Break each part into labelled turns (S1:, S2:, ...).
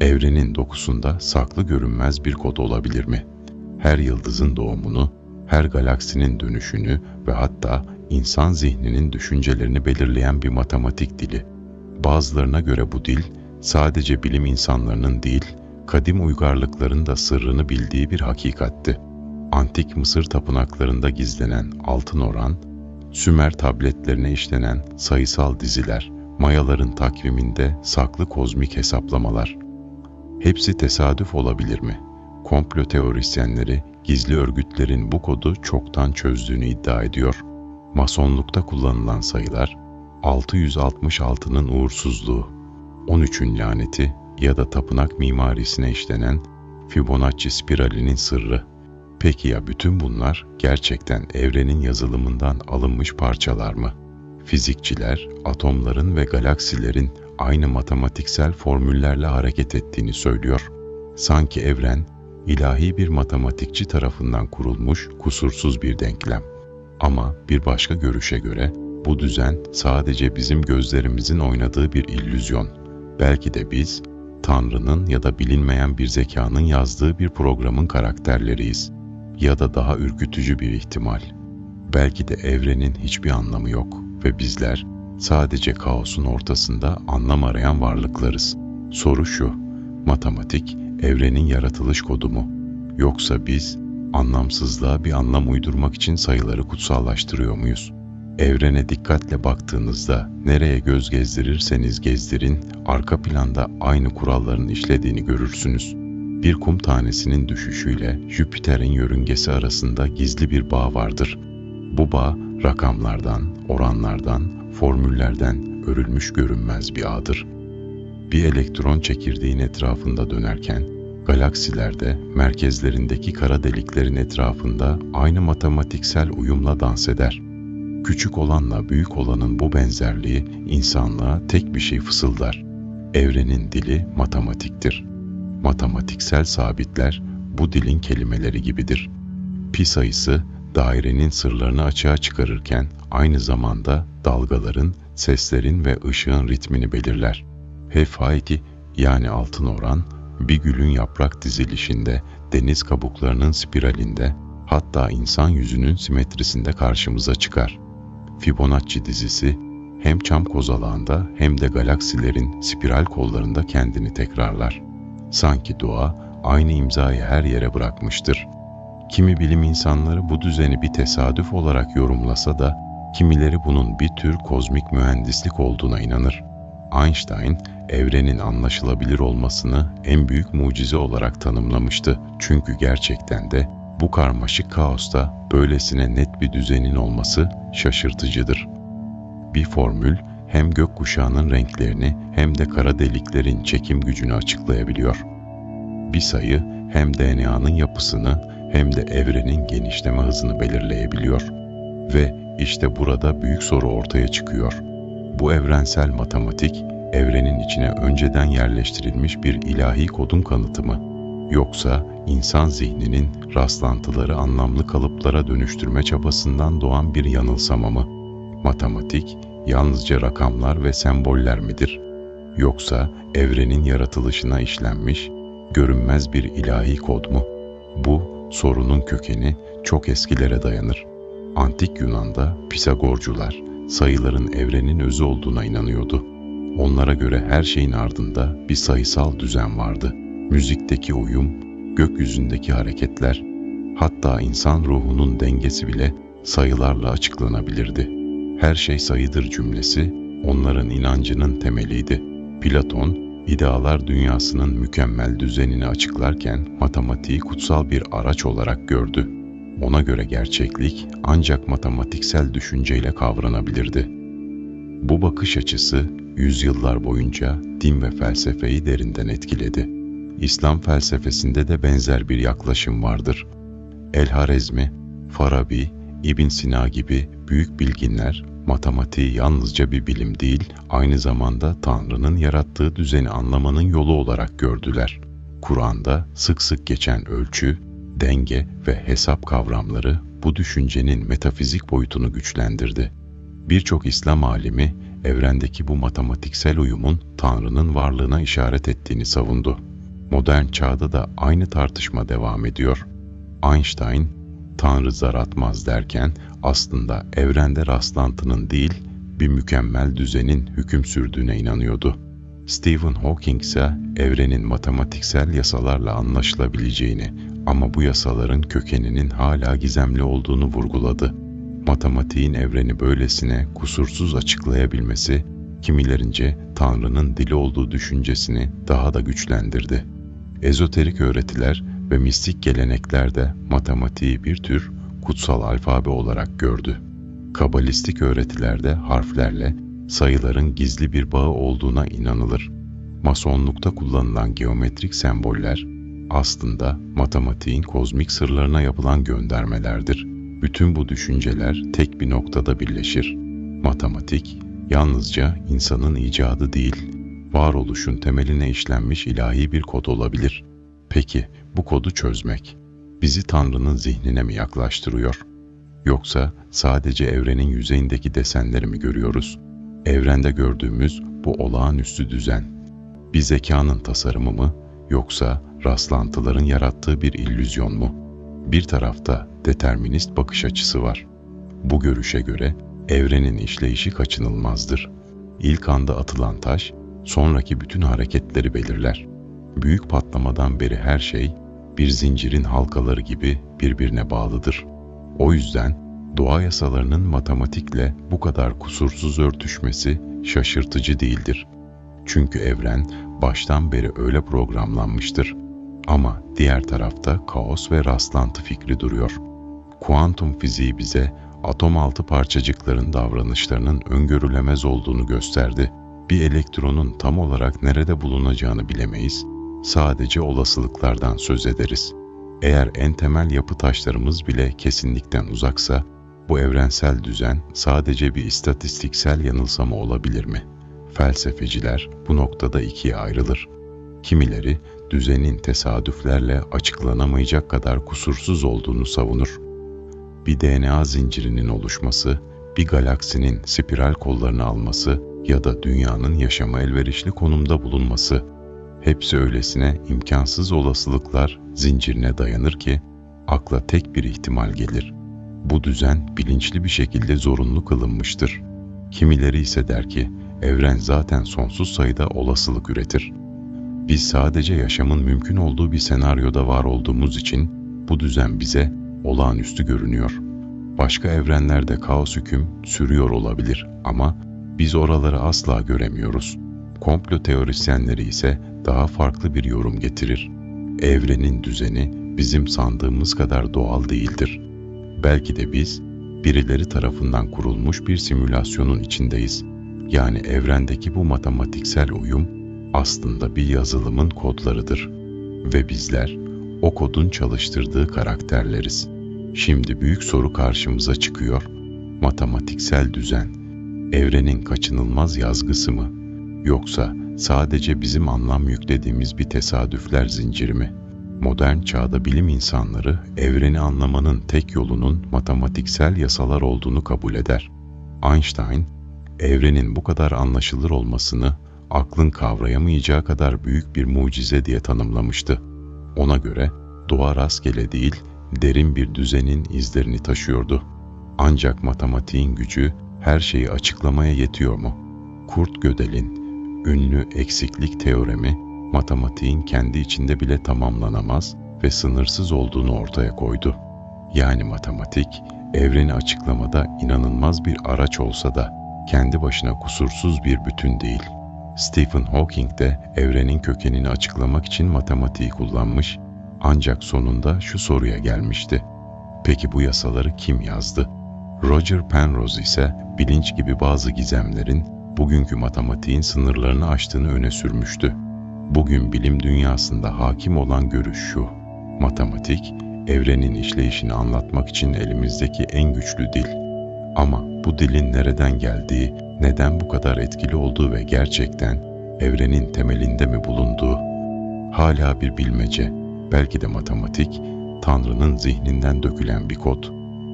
S1: Evrenin dokusunda saklı görünmez bir kod olabilir mi? Her yıldızın doğumunu, her galaksinin dönüşünü ve hatta insan zihninin düşüncelerini belirleyen bir matematik dili. Bazılarına göre bu dil sadece bilim insanlarının değil, kadim uygarlıkların da sırrını bildiği bir hakikatti. Antik Mısır tapınaklarında gizlenen altın oran, Sümer tabletlerine işlenen sayısal diziler, Mayaların takviminde saklı kozmik hesaplamalar. Hepsi tesadüf olabilir mi? Komplo teorisyenleri gizli örgütlerin bu kodu çoktan çözdüğünü iddia ediyor. Masonlukta kullanılan sayılar 666'nın uğursuzluğu, 13'ün laneti ya da tapınak mimarisine işlenen Fibonacci spiralinin sırrı. Peki ya bütün bunlar gerçekten evrenin yazılımından alınmış parçalar mı? Fizikçiler atomların ve galaksilerin aynı matematiksel formüllerle hareket ettiğini söylüyor. Sanki evren ilahi bir matematikçi tarafından kurulmuş kusursuz bir denklem. Ama bir başka görüşe göre bu düzen sadece bizim gözlerimizin oynadığı bir illüzyon. Belki de biz Tanrı'nın ya da bilinmeyen bir zekanın yazdığı bir programın karakterleriyiz. Ya da daha ürkütücü bir ihtimal. Belki de evrenin hiçbir anlamı yok ve bizler sadece kaosun ortasında anlam arayan varlıklarız. Soru şu, matematik evrenin yaratılış kodu mu? Yoksa biz anlamsızlığa bir anlam uydurmak için sayıları kutsallaştırıyor muyuz? Evrene dikkatle baktığınızda nereye göz gezdirirseniz gezdirin, arka planda aynı kuralların işlediğini görürsünüz. Bir kum tanesinin düşüşüyle Jüpiter'in yörüngesi arasında gizli bir bağ vardır. Bu bağ rakamlardan, oranlardan, formüllerden örülmüş görünmez bir ağdır. Bir elektron çekirdeğin etrafında dönerken, galaksilerde merkezlerindeki kara deliklerin etrafında aynı matematiksel uyumla dans eder. Küçük olanla büyük olanın bu benzerliği insanlığa tek bir şey fısıldar. Evrenin dili matematiktir. Matematiksel sabitler bu dilin kelimeleri gibidir. Pi sayısı dairenin sırlarını açığa çıkarırken aynı zamanda dalgaların, seslerin ve ışığın ritmini belirler. Hephaiki yani altın oran, bir gülün yaprak dizilişinde, deniz kabuklarının spiralinde, hatta insan yüzünün simetrisinde karşımıza çıkar. Fibonacci dizisi hem çam kozalağında hem de galaksilerin spiral kollarında kendini tekrarlar. Sanki doğa aynı imzayı her yere bırakmıştır. Kimi bilim insanları bu düzeni bir tesadüf olarak yorumlasa da kimileri bunun bir tür kozmik mühendislik olduğuna inanır. Einstein evrenin anlaşılabilir olmasını en büyük mucize olarak tanımlamıştı. Çünkü gerçekten de bu karmaşık kaosta böylesine net bir düzenin olması şaşırtıcıdır. Bir formül hem gökkuşağının renklerini hem de kara deliklerin çekim gücünü açıklayabiliyor. Bir sayı hem DNA'nın yapısını hem de evrenin genişleme hızını belirleyebiliyor. Ve işte burada büyük soru ortaya çıkıyor. Bu evrensel matematik, evrenin içine önceden yerleştirilmiş bir ilahi kodun kanıtı mı? Yoksa insan zihninin rastlantıları anlamlı kalıplara dönüştürme çabasından doğan bir yanılsama mı? Matematik yalnızca rakamlar ve semboller midir? Yoksa evrenin yaratılışına işlenmiş, görünmez bir ilahi kod mu? Bu sorunun kökeni çok eskilere dayanır. Antik Yunan'da Pisagorcular sayıların evrenin özü olduğuna inanıyordu. Onlara göre her şeyin ardında bir sayısal düzen vardı. Müzikteki uyum, gökyüzündeki hareketler, hatta insan ruhunun dengesi bile sayılarla açıklanabilirdi. Her şey sayıdır cümlesi onların inancının temeliydi. Platon, idealar dünyasının mükemmel düzenini açıklarken matematiği kutsal bir araç olarak gördü. Ona göre gerçeklik ancak matematiksel düşünceyle kavranabilirdi. Bu bakış açısı yüzyıllar boyunca din ve felsefeyi derinden etkiledi. İslam felsefesinde de benzer bir yaklaşım vardır. El-Harezmi, Farabi, İbn Sina gibi büyük bilginler matematiği yalnızca bir bilim değil, aynı zamanda Tanrı'nın yarattığı düzeni anlamanın yolu olarak gördüler. Kur'an'da sık sık geçen ölçü, denge ve hesap kavramları bu düşüncenin metafizik boyutunu güçlendirdi. Birçok İslam alimi evrendeki bu matematiksel uyumun Tanrı'nın varlığına işaret ettiğini savundu. Modern çağda da aynı tartışma devam ediyor. Einstein, Tanrı zar atmaz derken aslında evrende rastlantının değil, bir mükemmel düzenin hüküm sürdüğüne inanıyordu. Stephen Hawking ise evrenin matematiksel yasalarla anlaşılabileceğini ama bu yasaların kökeninin hala gizemli olduğunu vurguladı. Matematiğin evreni böylesine kusursuz açıklayabilmesi, kimilerince Tanrı'nın dili olduğu düşüncesini daha da güçlendirdi. Ezoterik öğretiler ve mistik gelenekler de matematiği bir tür kutsal alfabe olarak gördü. Kabalistik öğretilerde harflerle sayıların gizli bir bağı olduğuna inanılır. Masonlukta kullanılan geometrik semboller aslında matematiğin kozmik sırlarına yapılan göndermelerdir. Bütün bu düşünceler tek bir noktada birleşir. Matematik yalnızca insanın icadı değil, varoluşun temeline işlenmiş ilahi bir kod olabilir. Peki bu kodu çözmek bizi Tanrı'nın zihnine mi yaklaştırıyor? Yoksa sadece evrenin yüzeyindeki desenleri mi görüyoruz? Evrende gördüğümüz bu olağanüstü düzen bir zekanın tasarımı mı yoksa rastlantıların yarattığı bir illüzyon mu? Bir tarafta determinist bakış açısı var. Bu görüşe göre evrenin işleyişi kaçınılmazdır. İlk anda atılan taş sonraki bütün hareketleri belirler. Büyük patlamadan beri her şey bir zincirin halkaları gibi birbirine bağlıdır. O yüzden doğa yasalarının matematikle bu kadar kusursuz örtüşmesi şaşırtıcı değildir. Çünkü evren baştan beri öyle programlanmıştır. Ama diğer tarafta kaos ve rastlantı fikri duruyor. Kuantum fiziği bize atom altı parçacıkların davranışlarının öngörülemez olduğunu gösterdi. Bir elektronun tam olarak nerede bulunacağını bilemeyiz, sadece olasılıklardan söz ederiz. Eğer en temel yapı taşlarımız bile kesinlikten uzaksa, bu evrensel düzen sadece bir istatistiksel yanılsama olabilir mi? Felsefeciler bu noktada ikiye ayrılır. Kimileri düzenin tesadüflerle açıklanamayacak kadar kusursuz olduğunu savunur. Bir DNA zincirinin oluşması, bir galaksinin spiral kollarını alması ya da dünyanın yaşama elverişli konumda bulunması hepsi öylesine imkansız olasılıklar zincirine dayanır ki akla tek bir ihtimal gelir. Bu düzen bilinçli bir şekilde zorunlu kılınmıştır. Kimileri ise der ki evren zaten sonsuz sayıda olasılık üretir. Biz sadece yaşamın mümkün olduğu bir senaryoda var olduğumuz için bu düzen bize olağanüstü görünüyor. Başka evrenlerde kaos hüküm sürüyor olabilir ama biz oraları asla göremiyoruz. Komplo teorisyenleri ise daha farklı bir yorum getirir. Evrenin düzeni bizim sandığımız kadar doğal değildir. Belki de biz birileri tarafından kurulmuş bir simülasyonun içindeyiz. Yani evrendeki bu matematiksel uyum aslında bir yazılımın kodlarıdır ve bizler o kodun çalıştırdığı karakterleriz. Şimdi büyük soru karşımıza çıkıyor. Matematiksel düzen evrenin kaçınılmaz yazgısı mı yoksa sadece bizim anlam yüklediğimiz bir tesadüfler zinciri mi? Modern çağda bilim insanları evreni anlamanın tek yolunun matematiksel yasalar olduğunu kabul eder. Einstein, evrenin bu kadar anlaşılır olmasını aklın kavrayamayacağı kadar büyük bir mucize diye tanımlamıştı. Ona göre doğa rastgele değil, derin bir düzenin izlerini taşıyordu. Ancak matematiğin gücü her şeyi açıklamaya yetiyor mu? Kurt Gödel'in ünlü eksiklik teoremi matematiğin kendi içinde bile tamamlanamaz ve sınırsız olduğunu ortaya koydu. Yani matematik evreni açıklamada inanılmaz bir araç olsa da kendi başına kusursuz bir bütün değil. Stephen Hawking de evrenin kökenini açıklamak için matematiği kullanmış ancak sonunda şu soruya gelmişti. Peki bu yasaları kim yazdı? Roger Penrose ise bilinç gibi bazı gizemlerin bugünkü matematiğin sınırlarını aştığını öne sürmüştü. Bugün bilim dünyasında hakim olan görüş şu. Matematik, evrenin işleyişini anlatmak için elimizdeki en güçlü dil. Ama bu dilin nereden geldiği, neden bu kadar etkili olduğu ve gerçekten evrenin temelinde mi bulunduğu hala bir bilmece. Belki de matematik, Tanrı'nın zihninden dökülen bir kod.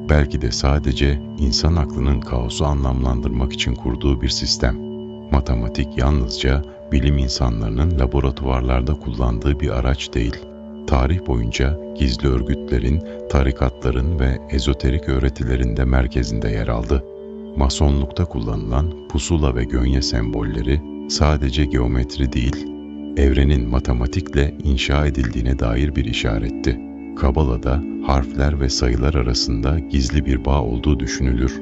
S1: Belki de sadece insan aklının kaosu anlamlandırmak için kurduğu bir sistem. Matematik yalnızca bilim insanlarının laboratuvarlarda kullandığı bir araç değil. Tarih boyunca gizli örgütlerin, tarikatların ve ezoterik öğretilerin de merkezinde yer aldı. Masonlukta kullanılan pusula ve gönye sembolleri sadece geometri değil, evrenin matematikle inşa edildiğine dair bir işaretti. Kabala'da harfler ve sayılar arasında gizli bir bağ olduğu düşünülür.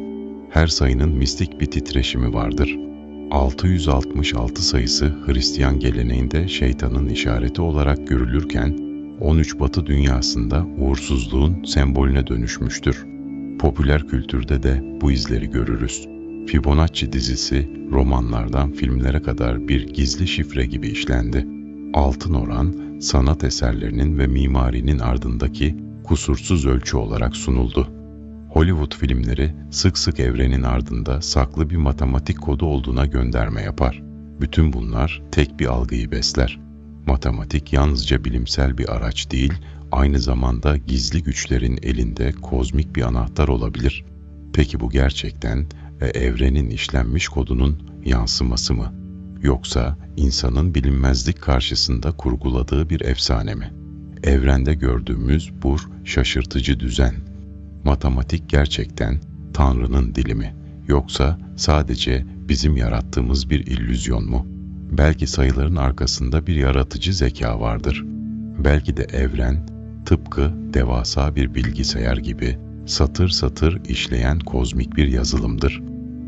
S1: Her sayının mistik bir titreşimi vardır. 666 sayısı Hristiyan geleneğinde şeytanın işareti olarak görülürken 13 Batı dünyasında uğursuzluğun sembolüne dönüşmüştür. Popüler kültürde de bu izleri görürüz. Fibonacci dizisi romanlardan filmlere kadar bir gizli şifre gibi işlendi. Altın oran sanat eserlerinin ve mimarinin ardındaki kusursuz ölçü olarak sunuldu. Hollywood filmleri sık sık evrenin ardında saklı bir matematik kodu olduğuna gönderme yapar. Bütün bunlar tek bir algıyı besler. Matematik yalnızca bilimsel bir araç değil, aynı zamanda gizli güçlerin elinde kozmik bir anahtar olabilir. Peki bu gerçekten e, evrenin işlenmiş kodunun yansıması mı? Yoksa insanın bilinmezlik karşısında kurguladığı bir efsane mi? Evrende gördüğümüz bu şaşırtıcı düzen, matematik gerçekten Tanrı'nın dili mi? Yoksa sadece bizim yarattığımız bir illüzyon mu? Belki sayıların arkasında bir yaratıcı zeka vardır. Belki de evren tıpkı devasa bir bilgisayar gibi satır satır işleyen kozmik bir yazılımdır.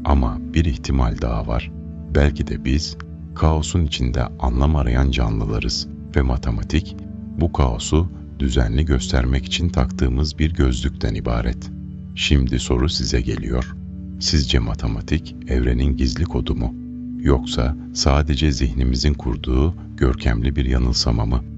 S1: Ama bir ihtimal daha var. Belki de biz kaosun içinde anlam arayan canlılarız ve matematik bu kaosu düzenli göstermek için taktığımız bir gözlükten ibaret. Şimdi soru size geliyor. Sizce matematik evrenin gizli kodu mu? Yoksa sadece zihnimizin kurduğu görkemli bir yanılsama mı?